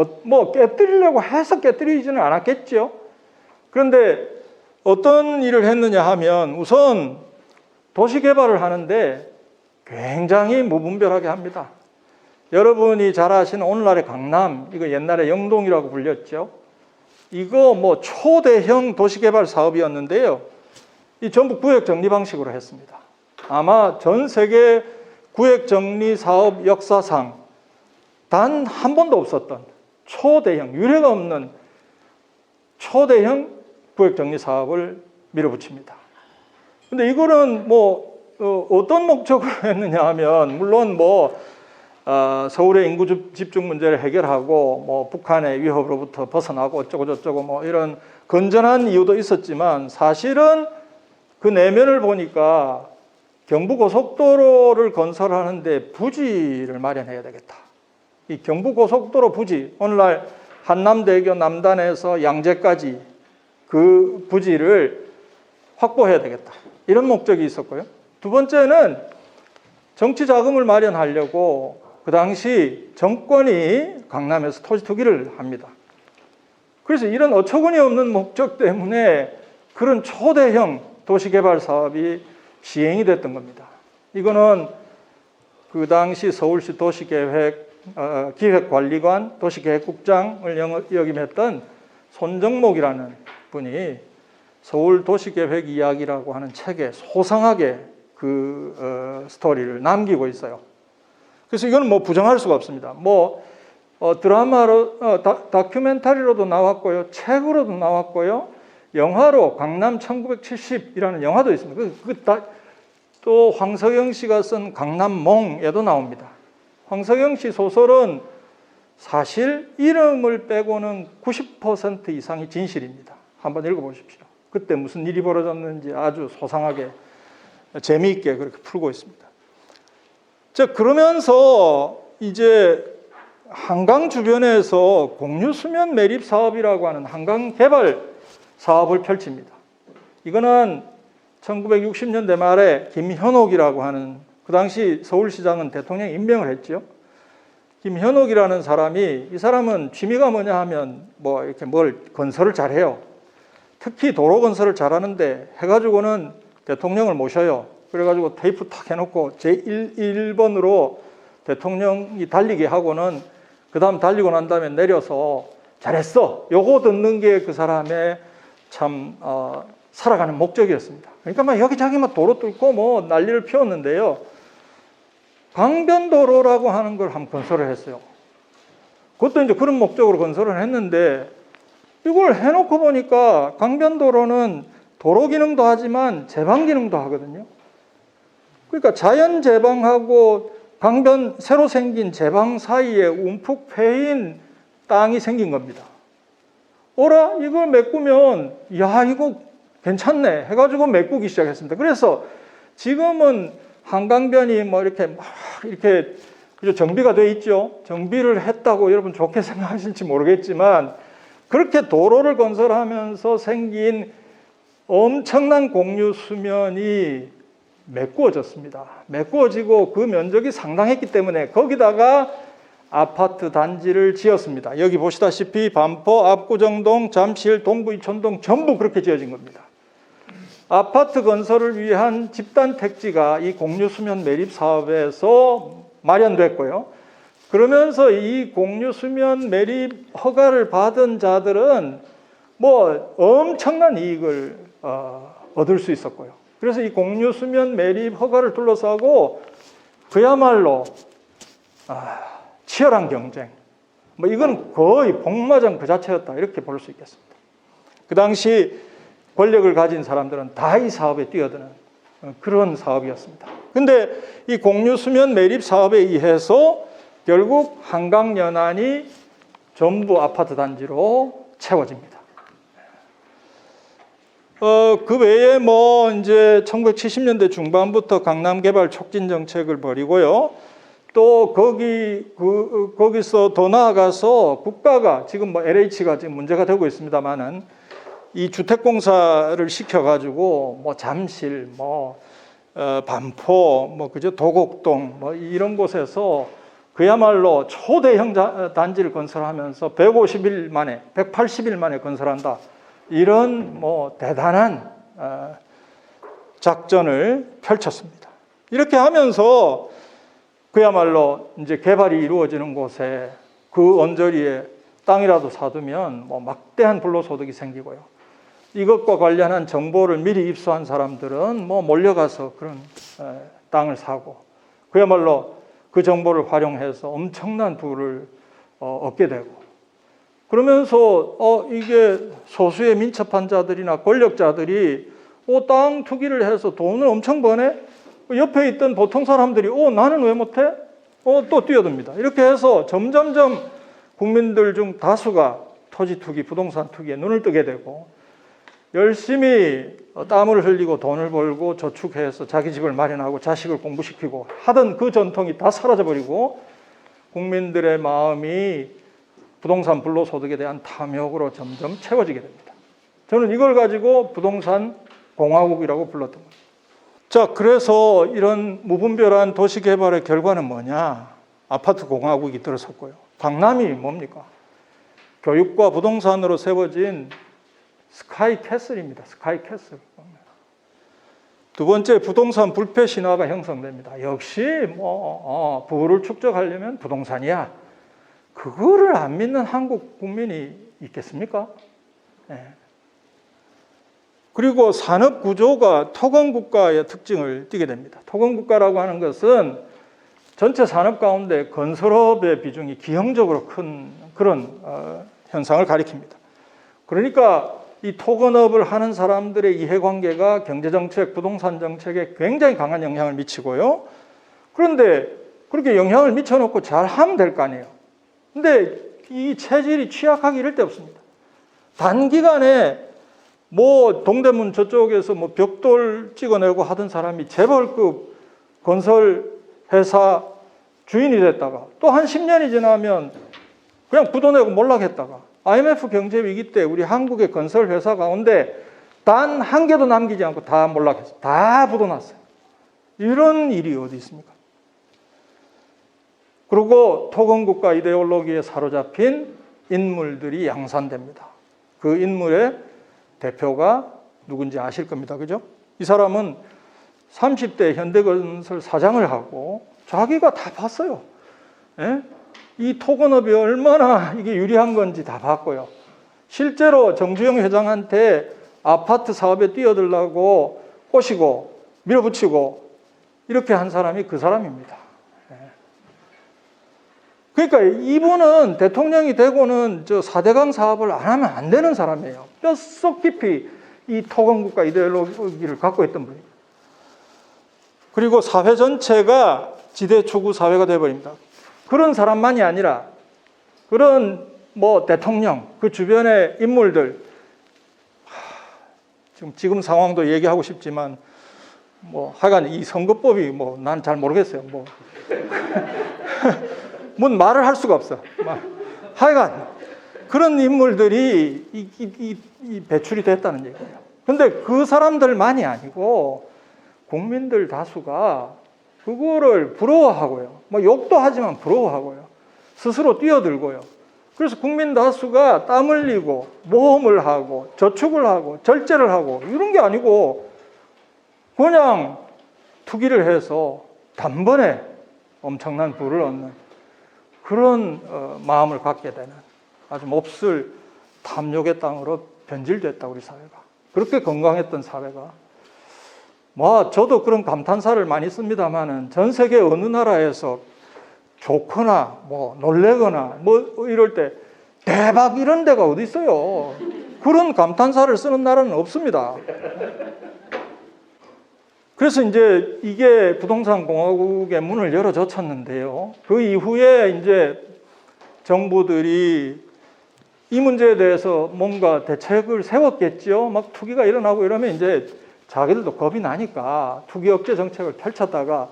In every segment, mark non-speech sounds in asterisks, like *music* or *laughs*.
어, 뭐 깨뜨리려고 해서 깨뜨리지는 않았겠죠. 그런데 어떤 일을 했느냐 하면 우선 도시 개발을 하는데 굉장히 무분별하게 합니다. 여러분이 잘 아시는 오늘날의 강남, 이거 옛날에 영동이라고 불렸죠. 이거 뭐 초대형 도시개발 사업이었는데요. 이 전부 구획 정리 방식으로 했습니다. 아마 전 세계 구획 정리 사업 역사상 단 한 번도 없었던 초대형, 유례가 없는 초대형 구획 정리 사업을 밀어붙입니다. 근데 이거는 뭐 어, 떤 목적으로 *laughs* 했느냐 하면 물론 뭐 어, 서울의 인구 집- 집중 문제를 해결하고 뭐 북한의 위협으로부터 벗어나고 어쩌고 저쩌고 뭐 이런 건전한 이유도 있었지만 사실은 그 내면을 보니까 경부고속도로를 건설하는데 부지를 마련해야 되겠다. 이 경부고속도로 부지 오늘날 한남대교 남단에서 양재까지 그 부지를 확보해야 되겠다. 이런 목적이 있었고요. 두 번째는 정치 자금을 마련하려고 그 당시 정권이 강남에서 토지 투기를 합니다. 그래서 이런 어처구니 없는 목적 때문에 그런 초대형 도시개발 사업이 시행이 됐던 겁니다. 이거는 그 당시 서울시 도시계획 어, 기획관리관 도시계획국장을 영- 역임했던 손정목이라는 분이 서울 도시계획 이야기라고 하는 책에 소상하게 그 어, 스토리를 남기고 있어요. 그래서 이거는 뭐 부정할 수가 없습니다. 뭐 어, 드라마로 어, 다, 다큐멘터리로도 나왔고요, 책으로도 나왔고요, 영화로 강남 1970이라는 영화도 있습니다. 그, 그 다, 또 황석영 씨가 쓴 강남몽에도 나옵니다. 황석영 씨 소설은 사실 이름을 빼고는 90% 이상이 진실입니다. 한번 읽어보십시오. 그때 무슨 일이 벌어졌는지 아주 소상하게 재미있게 그렇게 풀고 있습니다. 자 그러면서 이제 한강 주변에서 공유 수면 매립 사업이라고 하는 한강 개발 사업을 펼칩니다. 이거는 1960년대 말에 김현옥이라고 하는 그 당시 서울시장은 대통령 임명을 했죠. 김현옥이라는 사람이 이 사람은 취미가 뭐냐 하면 뭐 이렇게 뭘 건설을 잘해요. 특히 도로 건설을 잘하는데 해가지고는 대통령을 모셔요. 그래가지고 테이프 탁 해놓고 제1번으로 대통령이 달리게 하고는 그 다음 달리고 난 다음에 내려서 잘했어. 요거 듣는 게 그 사람의 참 어, 살아가는 목적이었습니다. 그러니까 막 여기저기 막 도로 뚫고 뭐 난리를 피웠는데요. 강변도로라고 하는 걸 한번 건설을 했어요. 그것도 이제 그런 목적으로 건설을 했는데 이걸 해놓고 보니까 강변도로는 도로 기능도 하지만 제방 기능도 하거든요. 그러니까 자연 제방하고 강변 새로 생긴 제방 사이에 움푹 패인 땅이 생긴 겁니다. 오라 이걸 메꾸면 야 이거 괜찮네 해가지고 메꾸기 시작했습니다. 그래서 지금은 한강변이 뭐 이렇게 막 이렇게? 정비가 돼 있죠. 정비를 했다고 여러분 좋게 *laughs* 생각하실지 모르겠지만 그렇게 도로를 건설하면서 생긴 엄청난 공유 수면이 메꾸어졌습니다. 메꾸어지고 그 면적이 상당했기 때문에 거기다가 아파트 단지를 지었습니다. 여기 보시다시피 반포, 압구정동, 잠실, 동부, 이촌동 전부 그렇게 지어진 겁니다. 아파트 건설을 위한 집단 택지가 이 공유 수면 매립 사업에서 마련됐고요. 그러면서 이 공유 수면 매립 허가를 받은 자들은 뭐 엄청난 이익을 어, 얻을 수 있었고요. 그래서 이 공유 수면 매립 허가를 둘러싸고 그야말로 아, 치열한 경쟁. 뭐 이건 거의 복마전 그 자체였다 이렇게 볼 수 있겠습니다. 그 당시 권력을 가진 사람들은 다 이 사업에 뛰어드는 어, 그런 사업이었습니다. 근데 이 공유 수면 매립 사업에 의해서 결국 한강 연안이 전부 아파트 단지로 채워집니다. 어, 그 외에 뭐 이제 1970년대 중반부터 강남 개발 촉진 정책을 벌이고요. 또 거기 그 거기서 더 나아가서 국가가 지금 뭐 LH가 지금 문제가 되고 있습니다만은 이 주택 공사를 시켜 가지고 뭐 잠실 뭐 어, 반포 뭐 그죠 도곡동 뭐 이런 곳에서 그야말로 초대 형 자- 단지를 건설하면서 150일 만에, 180일 만에 건설한다. 이런 뭐 대단한 어, 작전을 펼쳤습니다. 이렇게 하면서 그야말로 이제 개발이 이루어지는 곳에 그 언저리에 땅이라도 사두면 뭐 막대한 불로소득이 생기고요. 이것과 관련한 정보를 미리 입수한 사람들은 뭐 몰려가서 그런 에, 땅을 사고 그야말로 그 정보를 활용해서 엄청난 부를 어, 얻게 되고 그러면서 어 이게 소수의 민첩한 자들이나 권력자들이 어, 땅 투기를 해서 돈을 엄청 버네 옆에 있던 보통 사람들이 어 나는 왜 못해? 어또 뛰어듭니다. 이렇게 해서 점점점 국민들 중 다수가 토지 투기, 부동산 투기에 눈을 뜨게 되고 열심히 어, 땀을 흘리고 돈을 벌고 저축해서 자기 집을 마련하고 자식을 공부시키고 하던 그 전통이 다 사라져버리고 국민들의 마음이 부동산 불로소득에 대한 탐욕으로 점점 채워지게 됩니다. 저는 이걸 가지고 부동산 공화국이라고 불렀던 겁니다. 자, 그래서 이런 무분별한 도시 개발의 결과는 뭐냐? 아파트 공화국이 들어섰고요. 강남이 뭡니까? 교육과 부동산으로 세워진 스카이 캐슬입니다. 스카이 캐슬. 두 번째 부동산 불패 신화가 형성됩니다. 역시 뭐 어, 부를 축적하려면 부동산이야. 그거를 안 믿는 한국 국민이 있겠습니까? 예. 그리고 산업 구조가 토건 국가의 특징을 띠게 됩니다. 토건 국가라고 하는 것은 전체 산업 가운데 건설업의 비중이 기형적으로 큰 그런 어, 현상을 가리킵니다. 그러니까 이 토건업을 하는 사람들의 이해관계가 경제정책, 부동산 정책에 굉장히 강한 영향을 미치고요. 그런데 그렇게 영향을 미쳐놓고 잘 하면 될 거 아니에요. 근데 이 체질이 취약하기 이럴 데 없습니다. 단기간에 뭐 동대문 저쪽에서 뭐 벽돌 찍어내고 하던 사람이 재벌급 건설 회사 주인이 됐다가 또 한 10년이 지나면 그냥 부도 내고 몰락했다가 IMF 경제 위기 때 우리 한국의 건설 회사 가운데 단 한 개도 남기지 않고 다 몰락했어요. 다 부도났어요. 이런 일이 어디 있습니까? 그리고 토건국가 이데올로기에 사로잡힌 인물들이 양산됩니다. 그 인물의 대표가 누군지 아실 겁니다. 그죠? 이 사람은 30대 현대건설 사장을 하고 자기가 다 봤어요. 예? 이 토건업이 얼마나 이게 유리한 건지 다 봤고요. 실제로 정주영 회장한테 아파트 사업에 뛰어들라고 꼬시고 밀어붙이고 이렇게 한 사람이 그 사람입니다. 예. 그러니까 이분은 대통령이 되고는 저 4대강 사업을 안 하면 안 되는 사람이에요. 뼛속 깊이 이 토건국가 이데올로기를 갖고 있던 분이에요. 그리고 사회 전체가 지대 초구 사회가 되어버립니다. 그런 사람만이 아니라 그런 뭐 대통령 그 주변의 인물들 지금 지금 상황도 얘기하고 싶지만 뭐 하여간 이 선거법이 뭐 난 잘 모르겠어요. 뭐 *laughs* 뭔 말을 할 수가 없어. 막 하여간 그런 인물들이 이, 이, 이, 이 배출이 됐다는 얘기예요. 근데 그 사람들만이 아니고 국민들 다수가 그거를 부러워하고요. 뭐 욕도 하지만 부러워하고요. 스스로 뛰어들고요. 그래서 국민 다수가 땀 흘리고 모험을 하고 저축을 하고 절제를 하고 이런 게 아니고 그냥 투기를 해서 단번에 엄청난 부를 얻는 그런 어, 마음을 갖게 되는 아주 몹쓸 탐욕의 땅으로 변질됐다 우리 사회가 그렇게 건강했던 사회가 뭐 저도 그런 감탄사를 많이 씁니다만은 전 세계 어느 나라에서 좋거나 뭐 놀래거나 뭐 이럴 때 대박 이런 데가 어디 있어요? 그런 감탄사를 쓰는 나라는 없습니다. 그래서 이제 이게 부동산 공화국의 문을 열어 젖혔는데요. 그 이후에 이제 정부들이 이 문제에 대해서 뭔가 대책을 세웠겠죠. 막 투기가 일어나고 이러면 이제 자기들도 겁이 나니까 투기 억제 정책을 펼쳤다가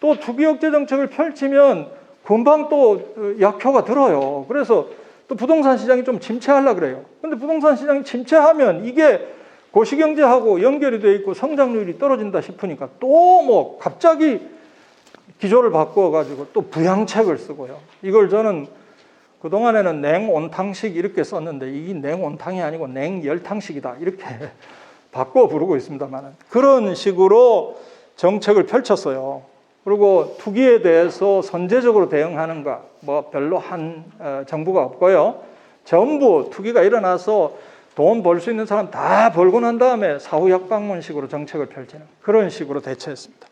또 투기 억제 정책을 펼치면 금방 또 약효가 들어요. 그래서 또 부동산 시장이 좀 침체하려 그래요. 근데 부동산 시장이 침체하면 이게 고시경제하고 연결이 돼 있고 성장률이 떨어진다 싶으니까 또 뭐 갑자기 기조를 바꾸어 가지고 또 부양책을 쓰고요. 이걸 저는 그동안에는 냉온탕식 이렇게 썼는데 이 냉온탕이 아니고 냉열탕식이다. 이렇게 바꿔 부르고 있습니다만 그런 식으로 정책을 펼쳤어요. 그리고 투기에 대해서 선제적으로 대응하는가 뭐 별로 한 어, 정부가 없고요. 전부 투기가 일어나서 돈 벌 수 있는 사람 다 벌고 난 다음에 사후 약방문식으로 정책을 펼치는 그런 식으로 대처했습니다.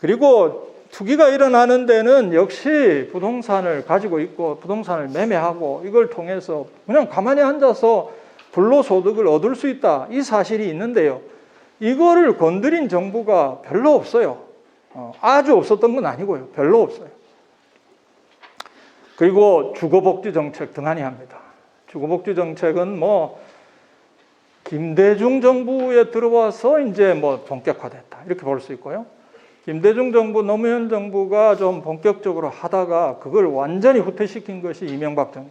그리고 투기가 일어나는 데는 역시 부동산을 가지고 있고 부동산을 매매하고 이걸 통해서 그냥 가만히 앉아서 불로소득을 얻을 수 있다 이 사실이 있는데요. 이거를 건드린 정부가 별로 없어요. 어, 아주 없었던 건 아니고요. 별로 없어요. 그리고 주거복지 정책 등한히 합니다. 주거복지 정책은 뭐 김대중 정부에 들어와서 이제 뭐 본격화됐다 이렇게 볼 수 있고요. 김대중 정부, 노무현 정부가 좀 본격적으로 하다가 그걸 완전히 후퇴시킨 것이 이명박 정부.